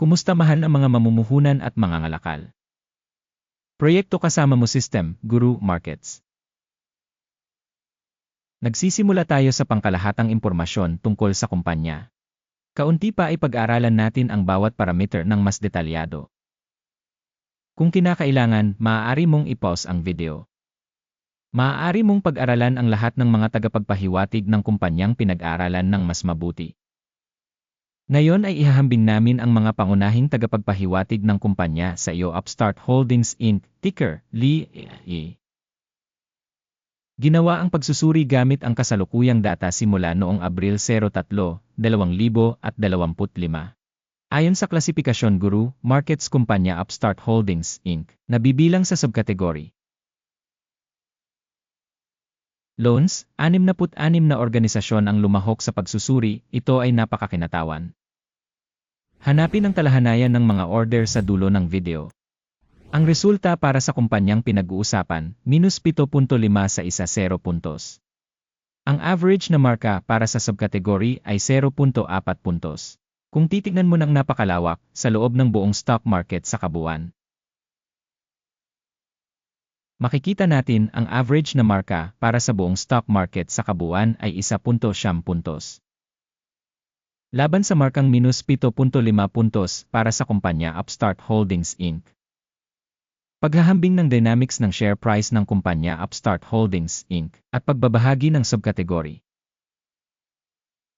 Kumusta mahal ang mga mamumuhunan at mga ngalakal? Proyekto kasama mo system, Guru Markets. Nagsisimula tayo sa pangkalahatang impormasyon tungkol sa kumpanya. Kaunti pa ay pag-aralan natin ang bawat parameter ng mas detalyado. Kung kinakailangan, maaari mong i-pause ang video. Maaari mong pag-aralan ang lahat ng mga tagapagpahiwatig ng kumpanyang pinag-aralan ng mas mabuti. Ngayon ay ihahambing namin ang mga pangunahing tagapagpahiwatig ng kumpanya sa iyo Upstart Holdings Inc., ticker, LI. Ginawa ang pagsusuri gamit ang kasalukuyang data simula noong Abril 03, 2025. Ayon sa klasifikasyon guru, Markets Kumpanya Upstart Holdings Inc., nabibilang sa subkategory Loans, 66 na organisasyon ang lumahok sa pagsusuri, ito ay napakakinatawan. Hanapin ang talahanayan ng mga order sa dulo ng video. Ang resulta para sa kumpanyang pinag-uusapan, minus 7.5 sa isa 0 puntos. Ang average na marka para sa subkategory ay 0.4 puntos. Kung titignan mo ng napakalawak sa loob ng buong stock market sa kabuuan, makikita natin ang average na marka para sa buong stock market sa kabuuan ay 1.7 puntos. Laban sa markang minus 7.5 puntos para sa kumpanya Upstart Holdings Inc. Paghahambing ng dynamics ng share price ng kumpanya Upstart Holdings Inc. at pagbabahagi ng subkategory.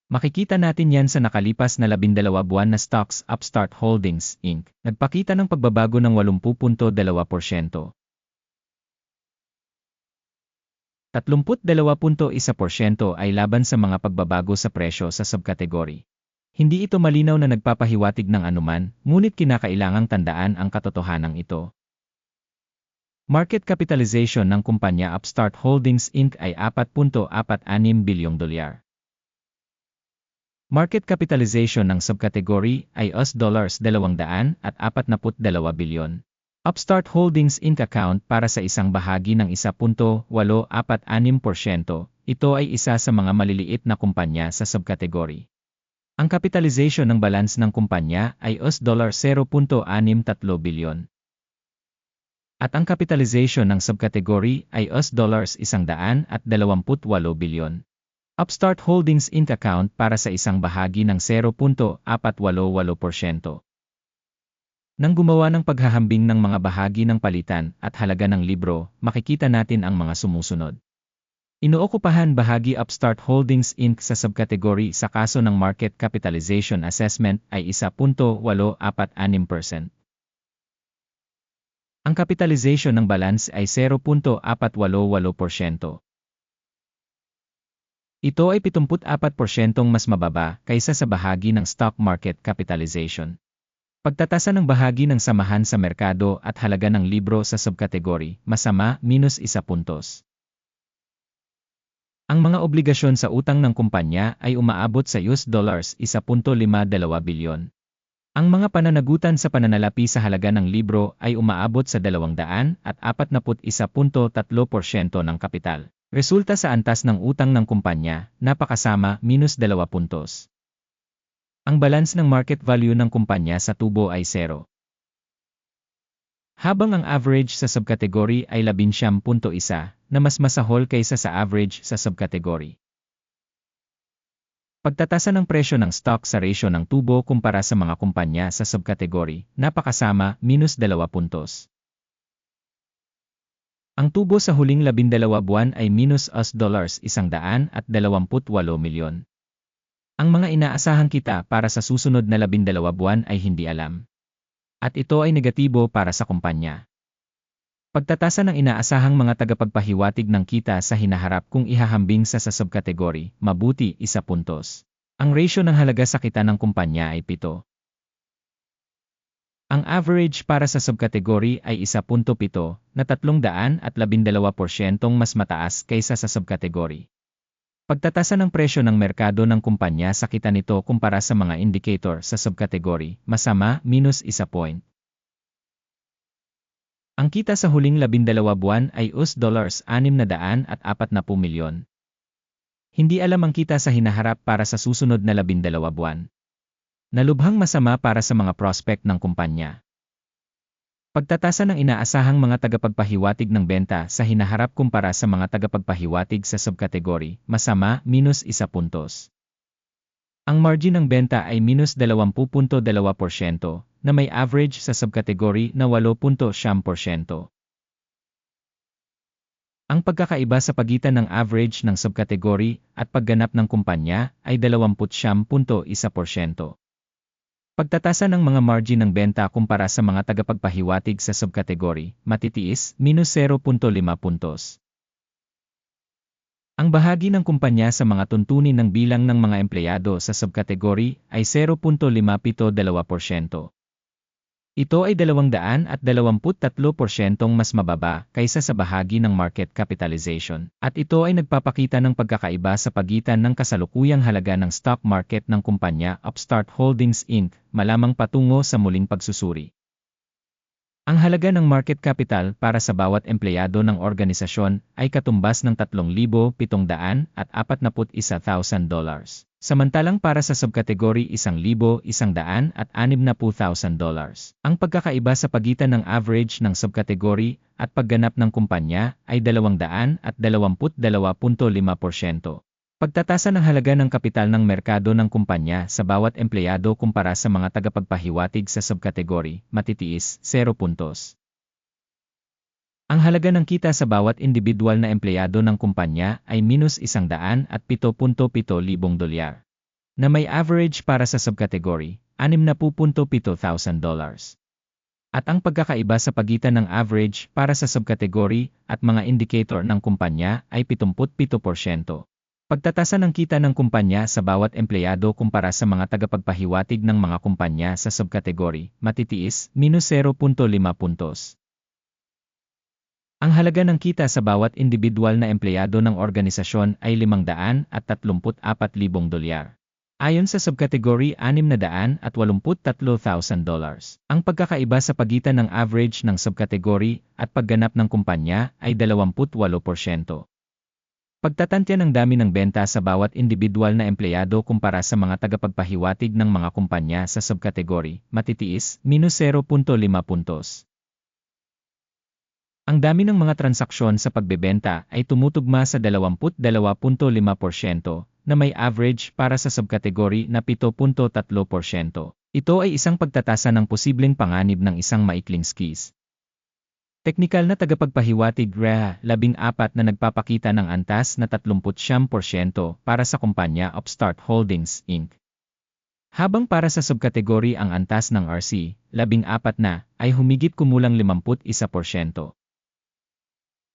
Makikita natin yan sa nakalipas na 12 buwan na stocks Upstart Holdings Inc. Nagpakita ng pagbabago ng 80.2%. 32.1% ay laban sa mga pagbabago sa presyo sa subkategory. Hindi ito malinaw na nagpapahiwatig ng anuman, ngunit kinakailangang tandaan ang katotohanan ito. Market capitalization ng kumpanya Upstart Holdings Inc. ay 4.46 bilyong dolyar. Market capitalization ng subkategory ay US dollars 242 bilyon. Upstart Holdings Inc. account para sa isang bahagi ng 1.846%. Ito ay isa sa mga maliliit na kumpanya sa subkategory. Ang capitalization ng balance ng kumpanya ay US dollar 0.63 bilyon. At ang capitalization ng subkategory ay US dollars 128 bilyon. Upstart Holdings Inc. account para sa isang bahagi ng 0.488%. Nang gumawa ng paghahambing ng mga bahagi ng palitan at halaga ng libro, makikita natin ang mga sumusunod. Inookupahan bahagi Upstart Holdings Inc. sa subkategory sa kaso ng Market Capitalization Assessment ay 1.846%. Ang capitalization ng balance ay 0.488%. Ito ay 74% mas mababa kaysa sa bahagi ng stock market capitalization. Pagtatasa ng bahagi ng samahan sa merkado at halaga ng libro sa subkategory, masama, minus isa puntos. Ang mga obligasyon sa utang ng kumpanya ay umaabot sa US dollars 1.52 bilyon. Ang mga pananagutan sa pananalapi sa halaga ng libro ay umaabot sa 200 at 41.3% ng kapital. Resulta sa antas ng utang ng kumpanya, napakasama, minus 2 puntos. Ang balance ng market value ng kumpanya sa tubo ay zero. Habang ang average sa subkategory ay 11.1 na mas masahol kaysa sa average sa subkategory. Pagtatasa ng presyo ng stock sa ratio ng tubo kumpara sa mga kumpanya sa subkategory, napakasama, minus 2 puntos. Ang tubo sa huling 12 buwan ay minus US dollars 128 milyon. Ang mga inaasahan kita para sa susunod na labindalawa buwan ay hindi alam. At ito ay negatibo para sa kumpanya. Pagtatasa ng inaasahang mga tagapagpahiwatig ng kita sa hinaharap kung ihahambing sa sa subkategory, mabuti isa puntos. Ang ratio ng halaga sa kita ng kumpanya ay 7. Ang average para sa subkategory ay 1.7 na 312% mas mataas kaysa sa subkategory. Pagtatasa ng presyo ng merkado ng kumpanya sa kita nito kumpara sa mga indicator sa subkategory, masama, minus isa point. Ang kita sa huling labindalawa buwan ay US dollars 640 milyon. Hindi alam ang kita sa hinaharap para sa susunod na labindalawa buwan. Nalubhang masama para sa mga prospect ng kumpanya. Pagtatasa ng inaasahang mga tagapagpahiwatig ng benta sa hinaharap kumpara sa mga tagapagpahiwatig sa subkategory, masama, minus isa puntos. Ang margin ng benta ay minus 20.2% na may average sa subkategory na 8.7%. Ang pagkakaiba sa pagitan ng average ng subkategory at pagganap ng kumpanya ay 20.1%. Pagtatasa ng mga margin ng benta kumpara sa mga tagapagpahiwatig sa subkategory, matitiis, minus 0.5 puntos. Ang bahagi ng kumpanya sa mga tuntunin ng bilang ng mga empleyado sa subkategory ay 0.572%. Ito ay 223% mas mababa kaysa sa bahagi ng market capitalization, at ito ay nagpapakita ng pagkakaiba sa pagitan ng kasalukuyang halaga ng stock market ng kumpanya Upstart Holdings Inc. malamang patungo sa muling pagsusuri. Ang halaga ng market capital para sa bawat empleyado ng organisasyon ay katumbas ng 3,741,000 dollars. Samantalang para sa subkategory 1,100 at 60,000 dollars. Ang pagkakaiba sa pagitan ng average ng subkategory at pagganap ng kumpanya ay 200 at 22.5%. Pagtatasa ng halaga ng kapital ng merkado ng kumpanya sa bawat empleyado kumpara sa mga tagapagpahiwatig sa subkategory, matitiis, 0 puntos. Ang halaga ng kita sa bawat individual na empleyado ng kumpanya ay minus 107.7 libong dolyar, na may average para sa subkategory, 60.7 thousand dollars. At ang pagkakaiba sa pagitan ng average para sa subkategory at mga indicator ng kumpanya ay 77%. Pagtatasa ng kita ng kumpanya sa bawat empleyado kumpara sa mga tagapagpahiwatig ng mga kumpanya sa subkategory, matitiis, minus 0.5 puntos. Ang halaga ng kita sa bawat individual na empleyado ng organisasyon ay 534,000 dolyar. Ayon sa subkategory 683,000 dollars. Ang pagkakaiba sa pagitan ng average ng subkategory at pagganap ng kumpanya ay 28%. Pagtatantya ng dami ng benta sa bawat individual na empleyado kumpara sa mga tagapagpahiwatig ng mga kumpanya sa subkategory, matitiis, minus 0.5 puntos. Ang dami ng mga transaksyon sa pagbebenta ay tumutugma sa 22.5% na may average para sa subkategory na 7.3%. Ito ay isang pagtatasa ng posibleng panganib ng isang maikling skis. Teknikal na tagapagpahiwatig REA 14 na nagpapakita ng antas na 30% para sa kumpanya Upstart Holdings Inc. Habang para sa subkategory ang antas ng RC, 14 na, ay humigit kumulang 51%.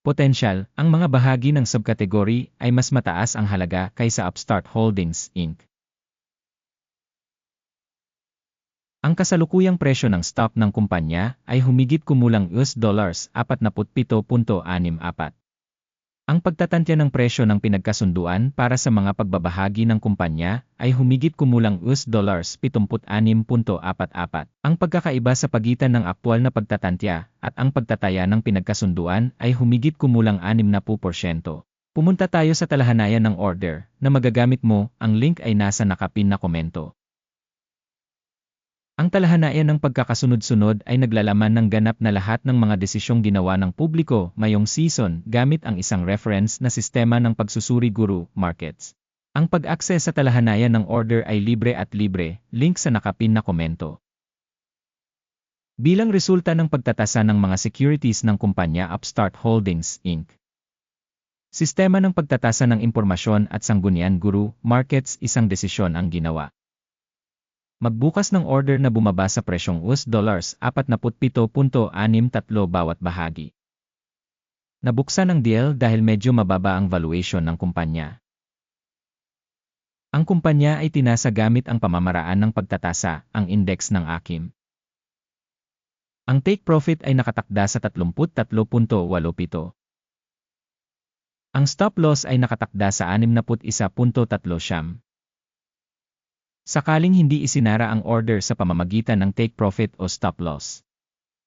Potential, ang mga bahagi ng subkategory ay mas mataas ang halaga kaysa Upstart Holdings, Inc. Ang kasalukuyang presyo ng stock ng kumpanya ay humigit kumulang US dollars 47.64. Ang pagtatantya ng presyo ng pinagkasunduan para sa mga pagbabahagi ng kumpanya ay humigit kumulang US dollars 76.44. Ang pagkakaiba sa pagitan ng aktwal na pagtatantya at ang pagtataya ng pinagkasunduan ay humigit kumulang 60%. Pumunta tayo sa talahanayan ng order na magagamit mo, ang link ay nasa nakapin na komento. Ang talahanayan ng pagkakasunod-sunod ay naglalaman ng ganap na lahat ng mga desisyong ginawa ng publiko mayong season gamit ang isang reference na sistema ng pagsusuri guru, markets. Ang pag-access sa talahanayan ng order ay libre at libre, link sa nakapin na komento. Bilang resulta ng pagtatasa ng mga securities ng kumpanya Upstart Holdings, Inc. Sistema ng pagtatasa ng impormasyon at sanggunian guru, markets isang desisyon ang ginawa. Magbukas ng order na bumaba sa presyong US dollars 47.63 bawat bahagi. Nabuksan ang deal dahil medyo mababa ang valuation ng kumpanya. Ang kumpanya ay tinasa gamit ang pamamaraan ng pagtatasa, ang index ng AKIM. Ang take profit ay nakatakda sa 33.87. Ang stop loss ay nakatakda sa 61.3 siyam. Sakaling hindi isinara ang order sa pamamagitan ng take profit o stop loss.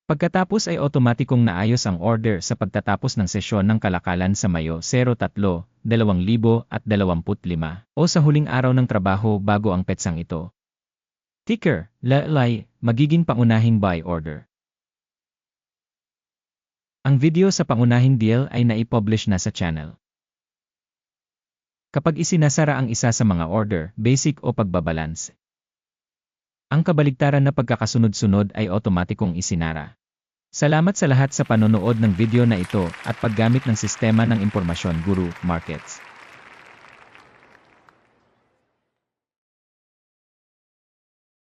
Pagkatapos ay otomatikong naayos ang order sa pagtatapos ng sesyon ng kalakalan sa Mayo 03, 2025 o sa huling araw ng trabaho bago ang petsang ito. Ticker, lalay, magiging pangunahing buy order. Ang video sa pangunahing deal ay naipublish na sa channel. Kapag isinasara ang isa sa mga order, basic o pagbabalance, ang kabaligtaran na pagkakasunod-sunod ay otomatikong isinara. Salamat sa lahat sa panonood ng video na ito at paggamit ng sistema ng impormasyon Guru Markets.